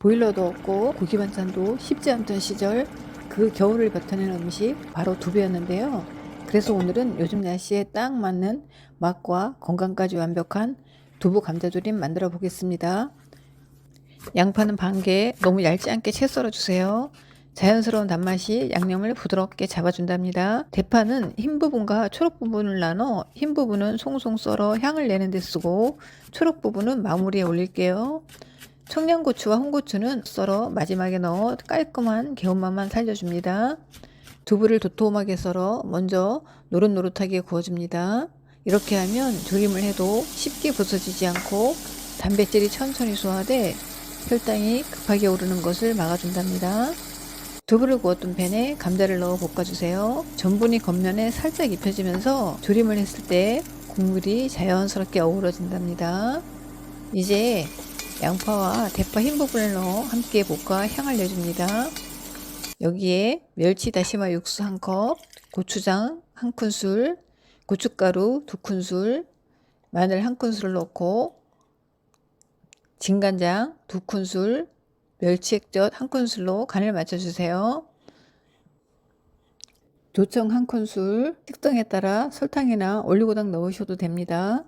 보일러도 없고 고기 반찬도 쉽지 않던 시절 그 겨울을 버텨낸 음식 바로 두부였는데요. 그래서 오늘은 요즘 날씨에 딱 맞는 맛과 건강까지 완벽한 두부 감자조림 만들어 보겠습니다. 양파는 반 개 너무 얇지 않게 채 썰어 주세요. 자연스러운 단맛이 양념을 부드럽게 잡아준답니다. 대파는 흰 부분과 초록 부분을 나눠 흰 부분은 송송 썰어 향을 내는 데 쓰고 초록 부분은 마무리에 올릴게요. 청양고추와 홍고추는 썰어 마지막에 넣어 깔끔한 개운맛만 살려줍니다. 두부를 도톰하게 썰어 먼저 노릇노릇하게 구워줍니다. 이렇게 하면 조림을 해도 쉽게 부서지지 않고 단백질이 천천히 소화돼 혈당이 급하게 오르는 것을 막아준답니다. 두부를 구웠던 팬에 감자를 넣어 볶아주세요. 전분이 겉면에 살짝 입혀지면서 조림을 했을 때 국물이 자연스럽게 어우러진답니다. 이제 양파와 대파 흰 부분을 넣어 함께 볶아 향을 내줍니다. 여기에 멸치 다시마 육수 한 컵, 고추장 한 큰술, 고춧가루 두 큰술, 마늘 한 큰술을 넣고 진간장 두 큰술, 멸치 액젓 한 큰술로 간을 맞춰주세요. 조청 한 큰술, 특성에 따라 설탕이나 올리고당 넣으셔도 됩니다.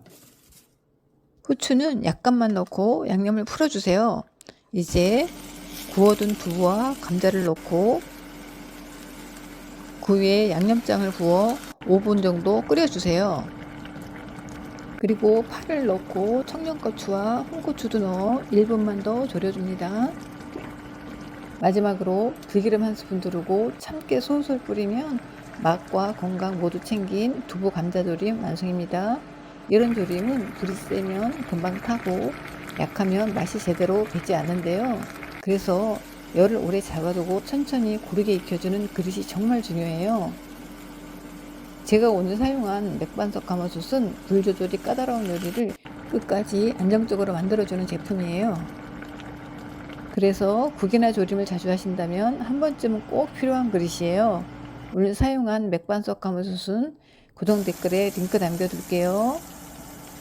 후추는 약간만 넣고 양념을 풀어주세요. 이제 구워둔 두부와 감자를 넣고 그 위에 양념장을 부어 5분 정도 끓여주세요. 그리고 파를 넣고 청양고추와 홍고추도 넣어 1분만 더 졸여줍니다. 마지막으로 들기름 한 스푼 두르고 참깨 솔솔 뿌리면 맛과 건강 모두 챙긴 두부 감자조림 완성입니다. 이런 조림은 불이 세면 금방 타고 약하면 맛이 제대로 배지 않는데요. 그래서 열을 오래 잡아두고 천천히 고르게 익혀주는 그릇이 정말 중요해요. 제가 오늘 사용한 맥반석 가마솥은 불 조절이 까다로운 요리를 끝까지 안정적으로 만들어주는 제품이에요. 그래서 국이나 조림을 자주 하신다면 한 번쯤은 꼭 필요한 그릇이에요. 오늘 사용한 맥반석 가마솥은 고정 댓글에 링크 남겨둘게요.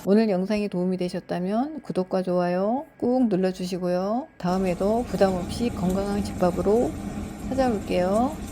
오늘 영상이 도움이 되셨다면 구독과 좋아요 꾹 눌러주시고요. 다음에도 부담 없이 건강한 집밥으로 찾아올게요.